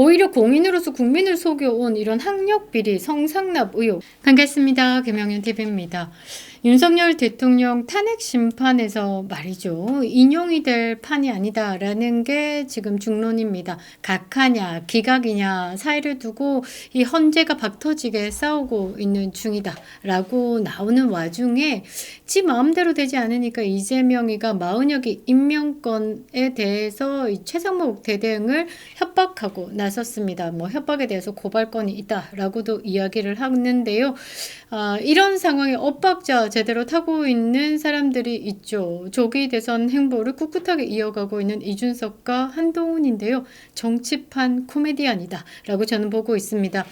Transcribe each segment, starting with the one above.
오히려 공인으로서 국민을 속여온 이런 학력 비리, 성상납 의혹. 반갑습니다. 김영현 TV입니다. 윤석열 대통령 탄핵 심판에서 말이죠. 인용이 될 판이 아니다라는 게 지금 중론입니다. 각하냐, 기각이냐 사이를 두고 이 헌재가 박터지게 싸우고 있는 중이다라고 나오는 와중에 지 마음대로 되지 않으니까 이재명이가 마은혁이 임명권에 대해서 이 최상목 대대응을 협박하고 나섰습니다. 뭐 협박에 대해서 고발건이 있다라고도 이야기를 하는데요. 아, 이런 상황에 엇박자 제대로 타고 있는 사람들이 있죠. 조기 대선 행보를 꿋꿋하게 이어가고 있는 이준석과 한동훈인데요. 정치판 코미디언이다라고 저는 보고 있습니다.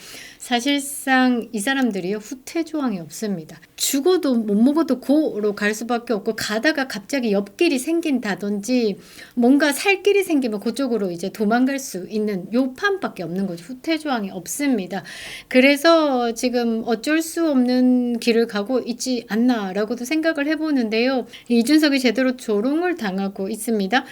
사실상 이 사람들이요 후퇴 조항이 없습니다. 죽어도 못 먹어도 고로 갈 수밖에 없고 가다가 갑자기 옆길이 생긴다든지 뭔가 살 길이 생기면 그쪽으로 이제 도망갈 수 있는 요 판밖에 없는 거죠. 후퇴 조항이 없습니다. 그래서 지금 어쩔 수 없는 길을 가고 있지 않나라고도 생각을 해보는데요. 이준석이 제대로 조롱을 당하고 있습니다.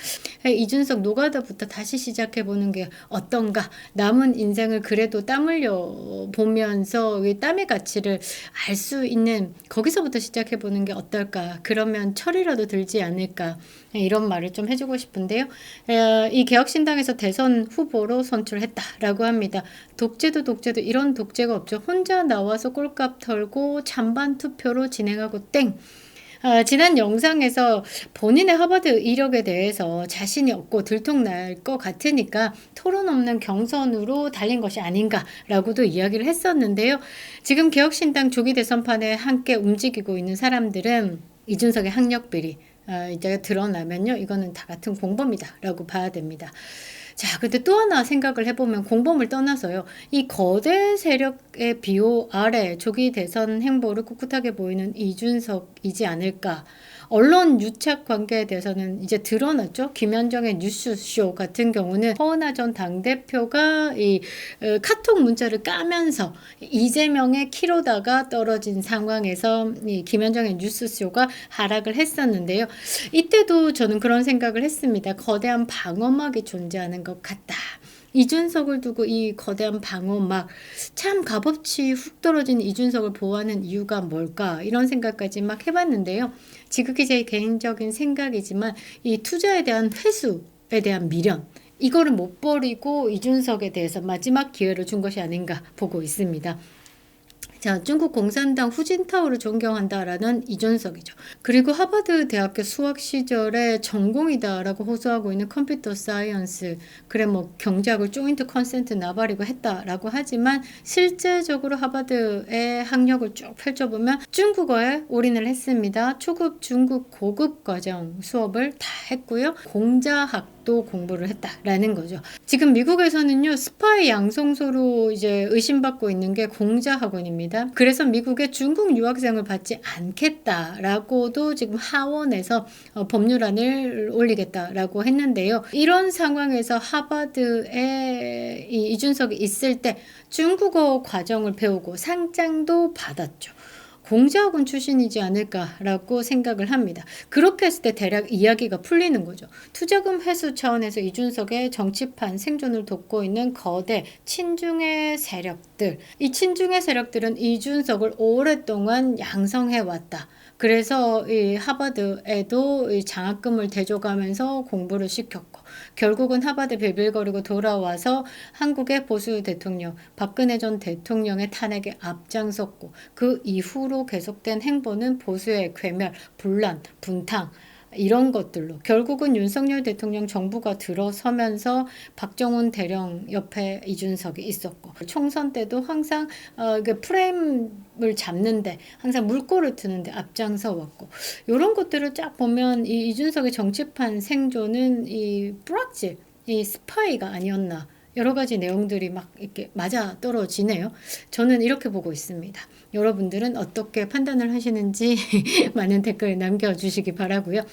이준석 노가다부터 다시 시작해보는 게 어떤가? 남은 인생을 그래도 땀 흘려 보면서 이 땀의 가치를 알 수 있는 거기서부터 시작해 보는 게 어떨까? 그러면 철이라도 들지 않을까? 이런 말을 좀 해주고 싶은데요. 에, 이 개혁신당에서 대선 후보로 선출했다라고 합니다. 독재도 독재도 이런 독재가 없죠. 혼자 나와서 꼴값 털고 찬반 투표로 진행하고 땡. 아, 지난 영상에서 본인의 하버드 이력에 대해서 자신이 없고 들통날 것 같으니까 토론 없는 경선으로 달린 것이 아닌가라고도 이야기를 했었는데요. 지금 개혁신당 조기 대선판에 함께 움직이고 있는 사람들은 이준석의 학력 비리 아, 이제 드러나면요, 이거는 다 같은 공범이다라고 봐야 됩니다. 자, 근데 또 하나 생각을 해보면 공범을 떠나서요. 이 거대 세력의 비호 아래 조기 대선 행보를 꿋꿋하게 보이는 이준석이지 않을까. 언론 유착 관계에 대해서는 이제 드러났죠. 김현정의 뉴스쇼 같은 경우는 허은하 전 당대표가 이 어, 카톡 문자를 까면서 이재명의 키로다가 떨어진 상황에서 이 김현정의 뉴스쇼가 하락을 했었는데요. 이때도 저는 그런 생각을 했습니다. 거대한 방어막이 존재하는 것 같다. 이준석을 두고 이 거대한 방어막 참 값없이 훅 떨어진 이준석을 보호하는 이유가 뭘까 이런 생각까지 막 해봤는데요. 지극히 제 개인적인 생각이지만 이 투자에 대한 회수에 대한 미련 이거를 못 버리고 이준석에 대해서 마지막 기회를 준 것이 아닌가 보고 있습니다. 자, 중국 공산당 후진타오를 존경한다라는 이준석이죠. 그리고 하버드 대학교 수학 시절에 전공이다라고 호소하고 있는 컴퓨터 사이언스, 그래 뭐 경제학을 조인트 컨센트 나발이고 했다라고 하지만 실제적으로 하버드의 학력을 쭉 펼쳐보면 중국어에 올인을 했습니다. 초급, 중급, 고급 과정 수업을 다 했고요. 공자학 또 공부를 했다라는 거죠. 지금 미국에서는요 스파이 양성소로 이제 의심받고 있는 게 공자 학원입니다. 그래서 미국에 중국 유학생을 받지 않겠다라고도 지금 하원에서 어, 법률안을 올리겠다라고 했는데요. 이런 상황에서 하버드에 이 이준석이 있을 때 중국어 과정을 배우고 상장도 받았죠. 공자학원 출신이지 않을까라고 생각을 합니다. 그렇게 했을 때 대략 이야기가 풀리는 거죠. 투자금 회수 차원에서 이준석의 정치판 생존을 돕고 있는 거대 친중의 세력들. 이 친중의 세력들은 이준석을 오랫동안 양성해 왔다. 그래서 이 하버드에도 이 장학금을 대줘가면서 공부를 시켰고 결국은 하버드 빌빌거리고 돌아와서 한국의 보수 대통령 박근혜 전 대통령의 탄핵에 앞장섰고 그 이후로 계속된 행보는 보수의 괴멸, 분란, 분탕 이런 것들로. 결국은 윤석열 대통령 정부가 들어서면서 박정훈 대령 옆에 이준석이 있었고 총선 때도 항상 어, 그 프레임을 잡는데 항상 물꼬를 트는데 앞장서 왔고 이런 것들을 쫙 보면 이 이준석의 정치판 생존은 이 뿌락질, 이 스파이가 아니었나 여러 가지 내용들이 막 이렇게 맞아 떨어지네요. 저는 이렇게 보고 있습니다. 여러분들은 어떻게 판단을 하시는지 많은 댓글 남겨주시기 바라고요.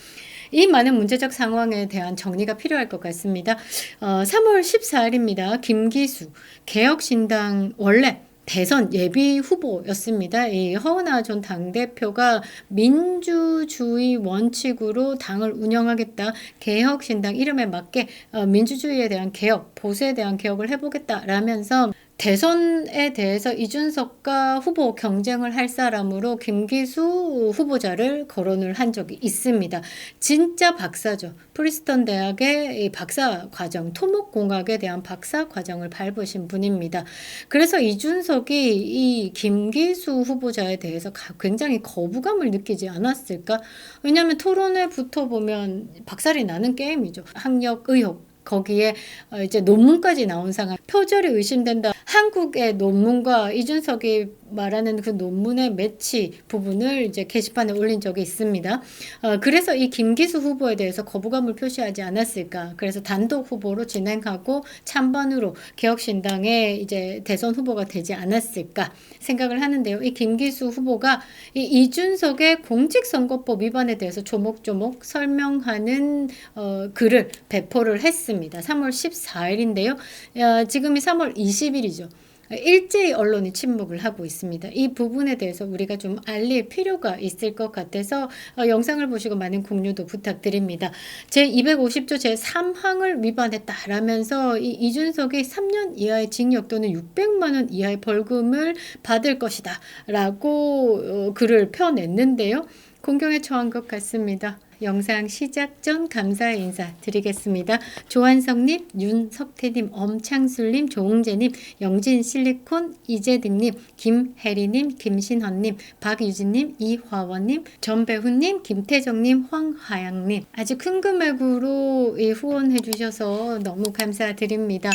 이 많은 문제적 상황에 대한 정리가 필요할 것 같습니다. 어, 3월 14일입니다. 김기수 개혁신당 원래 대선 예비 후보였습니다. 이 허은하 전 당대표가 민주주의 원칙으로 당을 운영하겠다. 개혁신당 이름에 맞게 어, 민주주의에 대한 개혁, 보수에 대한 개혁을 해보겠다라면서 대선에 대해서 이준석과 후보 경쟁을 할 사람으로 김기수 후보자를 거론을 한 적이 있습니다. 진짜 박사죠. 프리스턴 대학의 이 박사 과정, 토목공학에 대한 박사 과정을 밟으신 분입니다. 그래서 이준석이 이 김기수 후보자에 대해서 가- 굉장히 거부감을 느끼지 않았을까? 왜냐하면 토론에 붙어보면 박살이 나는 게임이죠. 학력 의혹. 거기에 어, 이제 논문까지 나온 상황 표절이 의심된다. 한국의 논문과 이준석이 말하는 그 논문의 매치 부분을 이제 게시판에 올린 적이 있습니다. 어, 그래서 이 김기수 후보에 대해서 거부감을 표시하지 않았을까. 그래서 단독 후보로 진행하고 찬반으로 개혁신당의 이제 대선 후보가 되지 않았을까 생각을 하는데요. 이 김기수 후보가 이 이준석의 공직선거법 위반에 대해서 조목조목 설명하는 어, 글을 배포를 했습니다. 3월 14일인데요. 어, 지금이 3월 20일이죠. 일제히 언론이 침묵을 하고 있습니다. 이 부분에 대해서 우리가 좀 알릴 필요가 있을 것 같아서 어, 영상을 보시고 많은 공유도 부탁드립니다. 제 250조 제 3항을 위반했다라면서 이 이준석이 3년 이하의 징역 또는 600만 원 이하의 벌금을 받을 것이다라고 어, 글을 펴냈는데요. 공경에 처한 것 같습니다. 영상 시작 전 감사의 인사 드리겠습니다. 조한성님, 윤석태님, 엄창술님, 조웅재님, 영진실리콘, 이재등님, 김혜리님, 김신헌님, 박유진님, 이화원님, 전배훈님, 김태정님, 황하양님 아주 큰 금액으로 이 후원해 주셔서 너무 감사드립니다.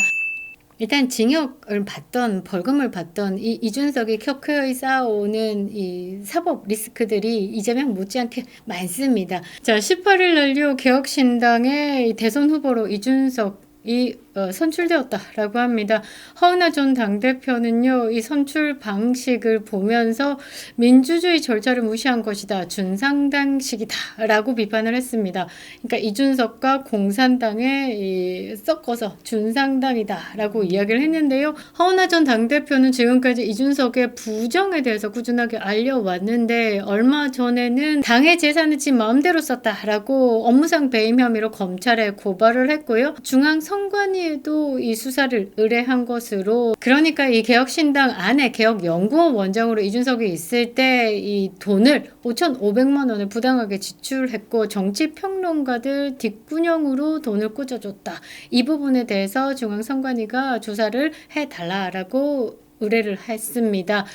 일단 징역을 받던 벌금을 받던 이 이준석이 켜켜이 쌓아오는 이 사법 리스크들이 이재명 못지않게 많습니다. 자, 18일 날요 개혁신당의 대선 후보로 이준석이 어, 선출되었다라고 합니다. 허은하 전 당대표는요, 이 선출 방식을 보면서 민주주의 절차를 무시한 것이다. 준상당식이다라고 비판을 했습니다. 그러니까 이준석과 공산당에 이 섞어서 준상당이다라고 이야기를 했는데요. 허은하 전 당대표는 지금까지 이준석의 부정에 대해서 꾸준하게 알려왔는데 얼마 전에는 당의 재산을 지 마음대로 썼다라고 업무상 배임 혐의로 검찰에 고발을 했고요. 중앙선관위 에도 이 수사를 의뢰한 것으로 그러니까 이 개혁신당 안에 개혁연구원 원장으로 이준석이 있을 때 이 돈을 5,500만 원을 부당하게 지출했고 정치평론가들 뒷구녕으로 돈을 꽂아줬다. 이 부분에 대해서 중앙선관위가 조사를 해달라라고 의뢰를 했습니다.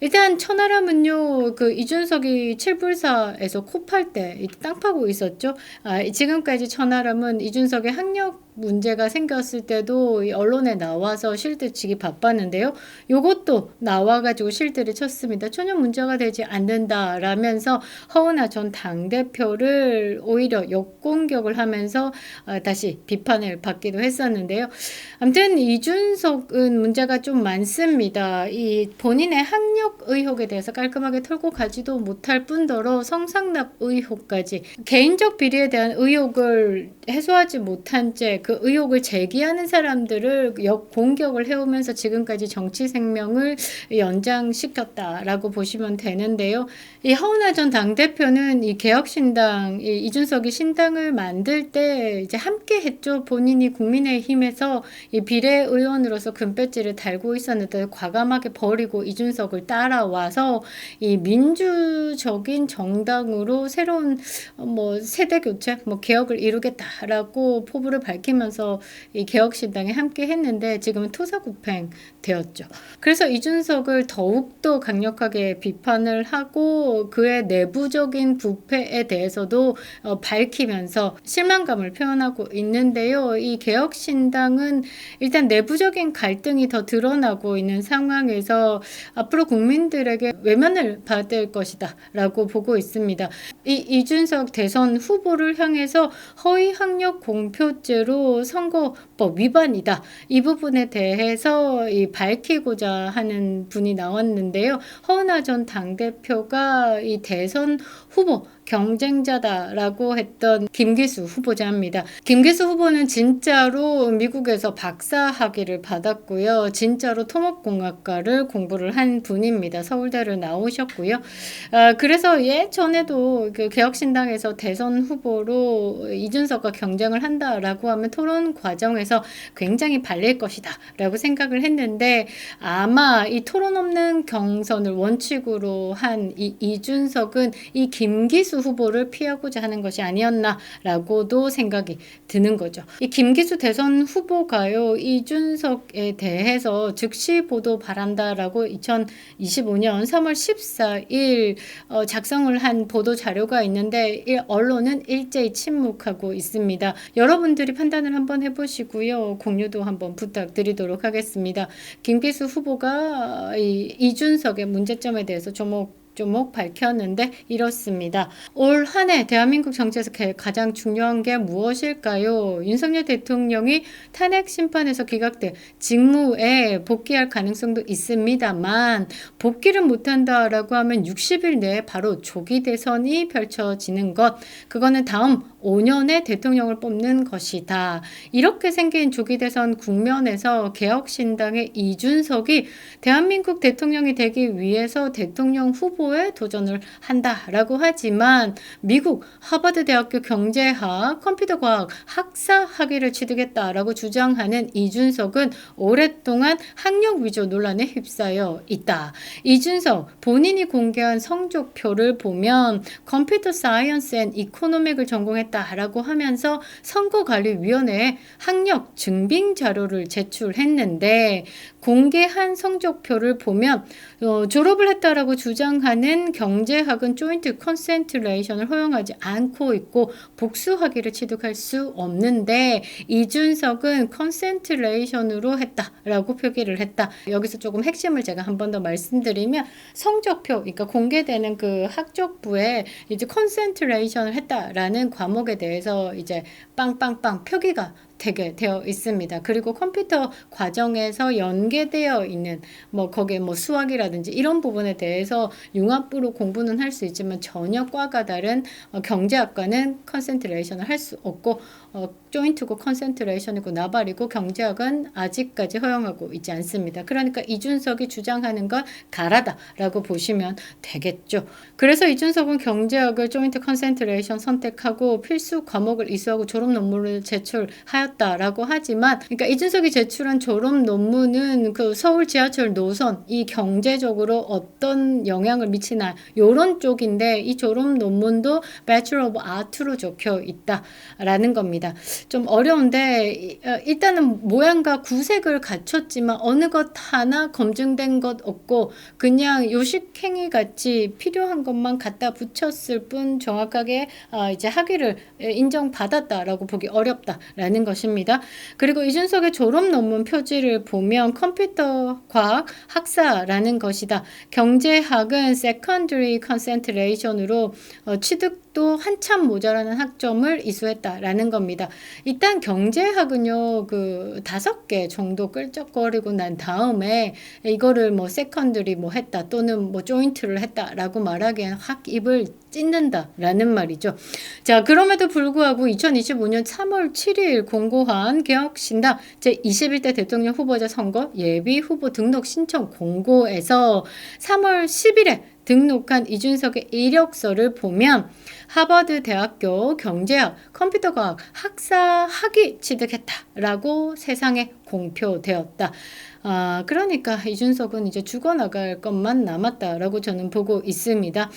일단 천하람은요 그 이준석이 칠불사에서 코 팔 때 땅 파고 있었죠. 아, 지금까지 천하람은 이준석의 학력 문제가 생겼을 때도 이 언론에 나와서 실드 치기 바빴는데요. 요것도 나와가지고 실드를 쳤습니다. 전혀 문제가 되지 않는다라면서 허은하 전 당대표를 오히려 역공격을 하면서 아, 다시 비판을 받기도 했었는데요. 아무튼 이준석은 문제가 좀 많습니다. 이 본인의 학력 의혹에 대해서 깔끔하게 털고 가지도 못할 뿐더러 성상납 의혹까지 개인적 비리에 대한 의혹을 해소하지 못한 채 그 의혹을 제기하는 사람들을 역 공격을 해오면서 지금까지 정치 생명을 연장시켰다라고 보시면 되는데요. 이 허은하 전 당대표는 이 개혁신당, 이 이준석이 신당을 만들 때 이제 함께 했죠. 본인이 국민의힘에서 이 비례 의원으로서 금배지를 달고 있었는데 과감하게 버리고 이준석을 따 라와서 이 민주적인 정당으로 새로운 어, 뭐 세대 교체, 뭐 개혁을 이루겠다라고 포부를 밝히면서 이 개혁신당에 함께 했는데 지금은 토사구팽 되었죠. 그래서 이준석을 더욱더 강력하게 비판을 하고 그의 내부적인 부패에 대해서도 어, 밝히면서 실망감을 표현하고 있는데요. 이 개혁신당은 일단 내부적인 갈등이 더 드러나고 있는 상황에서 앞으로 국민 들에게 외면을 받을 것이다 라고 보고 있습니다. 이 이준석 대선 후보를 향해서 허위 학력 공표죄로 선거법 위반이다. 이 부분에 대해서 이 밝히고자 하는 분이 나왔는데요. 허은하 전 당대표가 이 대선 후보 경쟁자다라고 했던 김기수 후보자입니다. 김기수 후보는 진짜로 미국에서 박사 학위를 받았고요. 진짜로 토목공학과를 공부를 한 분입니다. 서울대를 나오셨고요. 아, 그래서 예전에도 그 개혁신당에서 대선 후보로 이준석과 경쟁을 한다라고 하면 토론 과정에서 굉장히 발릴 것이다라고 생각을 했는데 아마 이 토론 없는 경선을 원칙으로 한 이 이준석은 이 김기수 후보를 피하고자 하는 것이 아니었나라고도 생각이 드는 거죠. 이 김기수 대선 후보가요 이준석에 대해서 즉시 보도 바란다라고 2025년 3월 14일 어, 작성을 한 보도 자료가 있는데 이 언론은 일제히 침묵하고 있습니다. 여러분들이 판단을 한번 해보시고요 공유도 한번 부탁드리도록 하겠습니다. 김기수 후보가 이 이준석의 문제점에 대해서 조목 조목 밝혔는데 이렇습니다. 올 한 해 대한민국 정치에서 개- 가장 중요한 게 무엇일까요? 윤석열 대통령이 탄핵 심판에서 기각돼 직무에 복귀할 가능성도 있습니다만 복귀를 못한다라고 하면 60일 내에 바로 조기 대선이 펼쳐지는 것 그거는 다음 5년의 대통령을 뽑는 것이다. 이렇게 생긴 조기 대선 국면에서 개혁신당의 이준석이 대한민국 대통령이 되기 위해서 대통령 후보에 도전을 한다라고 하지만 미국 하버드 대학교 경제학 컴퓨터 과학 학사 학위를 취득했다라고 주장하는 이준석은 오랫동안 학력 위조 논란에 휩싸여 있다. 이준석 본인이 공개한 성적표를 보면 컴퓨터 사이언스 앤 이코노믹을 전공했 다라고 하면서 선거관리위원회에 학력 증빙 자료를 제출했는데 공개한 성적표를 보면 어, 졸업을 했다라고 주장하는 경제학은 조인트 컨센트레이션을 허용하지 않고 있고 복수 학위를 취득할 수 없는데 이준석은 컨센트레이션으로 했다라고 표기를 했다. 여기서 조금 핵심을 제가 한 번 더 말씀드리면 성적표, 그러니까 공개되는 그 학적부에 이제 컨센트레이션을 했다라는 과목에 대해서 이제 빵빵빵 표기가 되게 되어 있습니다. 그리고 컴퓨터 과정에서 연계되어 있는 뭐 거기에 뭐 수학이라든지 이런 부분에 대해서 융합부로 공부는 할 수 있지만 전혀 과가 다른 어, 경제학과는 컨센트레이션을 할 수 없고 어, 조인트고 컨센트레이션이고 나발이고 경제학은 아직까지 허용하고 있지 않습니다. 그러니까 이준석이 주장하는 건 가라다라고 보시면 되겠죠. 그래서 이준석은 경제학을 조인트 컨센트레이션 선택하고 필수 과목을 이수하고 졸업 논문을 제출하 였다라고 하지만 그러니까 이준석이 제출한 졸업 논문은 그 서울 지하철 노선 이 경제적으로 어떤 영향을 미치나 요런 쪽인데 이 졸업 논문도 Bachelor of Art로 적혀 있다라는 겁니다. 좀 어려운데 이- 어, 일단은 모양과 구색을 갖췄지만 어느 것 하나 검증된 것 없고 그냥 요식행위 같이 필요한 것만 갖다 붙였을 뿐 정확하게 아, 이제 학위를 인정받았다라고 보기 어렵다라는 것 입니다. 그리고 이준석의 졸업 논문 표지를 보면 컴퓨터 과학 학사라는 것이다. 경제학은 secondary concentration으로 어, 취득 도 한참 모자라는 학점을 이수했다라는 겁니다. 일단 경제학은요 그 다섯 개 정도 끌적거리고 난 다음에 이거를 뭐 세컨드리 뭐 했다 또는 뭐 조인트를 했다라고 말하기엔 확 입을 찢는다라는 말이죠. 자 그럼에도 불구하고 2025년 3월 7일 공고한 개혁신당 제 21대 대통령 후보자 선거 예비 후보 등록 신청 공고에서 3월 10일에 등록한 이준석의 이력서를 보면 하버드 대학교 경제학 컴퓨터과학 학사 학위 취득했다라고 세상에 공표되었다. 아, 그러니까 이준석은 이제 죽어나갈 것만 남았다라고 저는 보고 있습니다.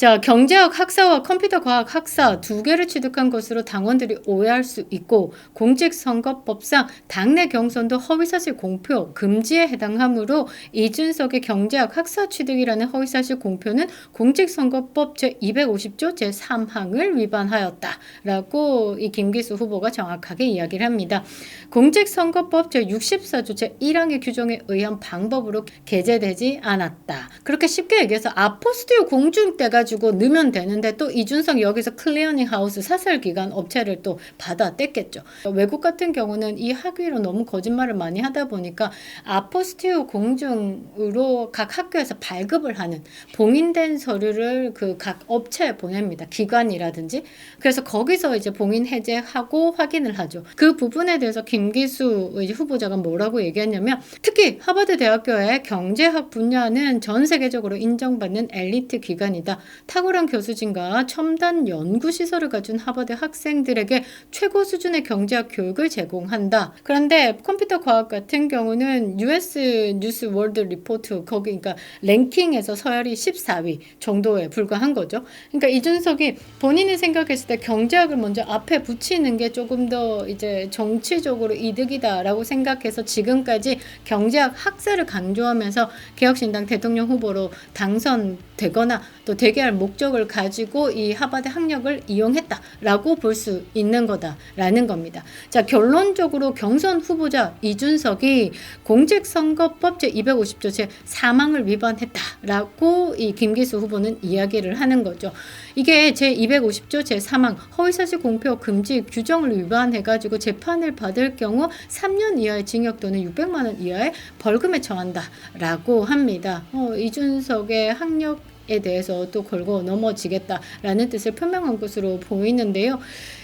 자, 경제학 학사와 컴퓨터 과학 학사 두 개를 취득한 것으로 당원들이 오해할 수 있고 공직선거법상 당내 경선도 허위사실 공표 금지에 해당하므로 이준석의 경제학 학사 취득이라는 허위사실 공표는 공직선거법 제250조 제3항을 위반하였다라고 이 김기수 후보가 정확하게 이야기를 합니다. 공직선거법 헌법 제64조 제1항의 규정에 의한 방법으로 게재되지 않았다. 그렇게 쉽게 얘기해서 아포스티오 공중 떼가지고 넣으면 되는데 또 이준석 여기서 클리어닝 하우스 사설 기관 업체를 또 받아 뗐겠죠. 외국 같은 경우는 이 학위로 너무 거짓말을 많이 하다 보니까 아포스티오 공중으로 각 학교에서 발급을 하는 봉인된 서류를 그 각 업체에 보냅니다. 기관이라든지. 그래서 거기서 이제 봉인 해제하고 확인을 하죠. 그 부분에 대해서 김기수 후보자가 뭐라고 얘기했냐면 특히 하버드 대학교의 경제학 분야는 전 세계 적으로 인정받는 엘리트 기관이다. 탁월한 교수진과 첨단 연구 시설을 가진 하버드 학생들에게 최고 수준의 경제학 교육을 제공한다. 그런데 컴퓨터 과학 같은 경우는 US 뉴스 월드 리포트 거기 그러니까 랭킹에서 서열이 14위 정도에 불과한 거죠. 그러니까 이준석이 본인이 생각했을 때 경제학을 먼저 앞에 붙이는 게 조금 더 이제 정치적으로 이득이다라고 생각해서 지금까지 경제학 학세를 강조하면서 개혁신당 대통령 후보 로 당선되거나 또 되게 할 목적을 가지고 이 하버드 학력을 이용했다라고 볼 수 있는 거다라는 겁니다. 자, 결론적으로 경선 후보자 이준석이 공직선거법 제250조 제 사망을 위반했다라고 이 김기수 후보는 이야기를 하는 거죠. 이게 제 250조 제 사망 허위사실 공표 금지 규정을 위반해가지고 재판을 받을 경우 3년 이하의 징역 또는 600만 원 이하의 벌금에 처한다라고 합니다. 어, 이 준석의 학력 에 대해서 또 걸고 넘어지겠다라는 뜻을 표명한 것으로 보이는데요.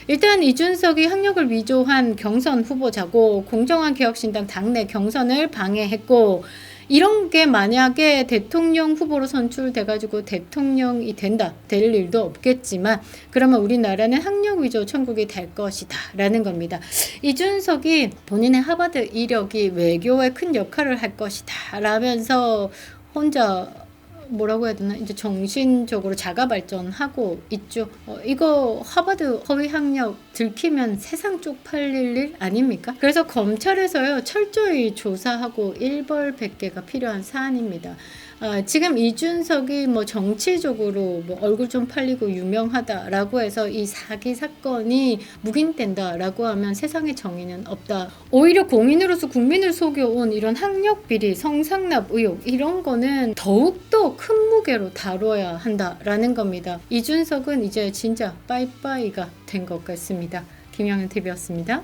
일단 이준석이 학력을 위조한 경선 후보자고 공정한 개혁신당 당내 경선을 방해했고 이런 게 만약에 대통령 후보로 선출돼가지고 대통령이 된다 될 일도 없겠지만 그러면 우리나라는 학력 위조 천국이 될 것이다라는 겁니다. 이준석이 본인의 하버드 이력이 외교에 큰 역할을 할 것이다라면서 혼자 뭐라고 해야 되나 이제 정신적으로 자가 발전하고 있죠. 어, 이거 하버드 허위 학력 들키면 세상 쪽팔릴 일 아닙니까? 그래서 검찰에서요 철저히 조사하고 일벌백계가 필요한 사안입니다. 아, 지금 이준석이 뭐 정치적으로 뭐 얼굴 좀 팔리고 유명하다라고 해서 이 사기 사건이 묵인된다라고 하면 세상의 정의는 없다. 오히려 공인으로서 국민을 속여온 이런 학력 비리, 성상납 의혹 이런 거는 더욱더 큰 무게로 다뤄야 한다라는 겁니다. 이준석은 이제 진짜 빠이빠이가 된 것 같습니다. 김영현 TV였습니다.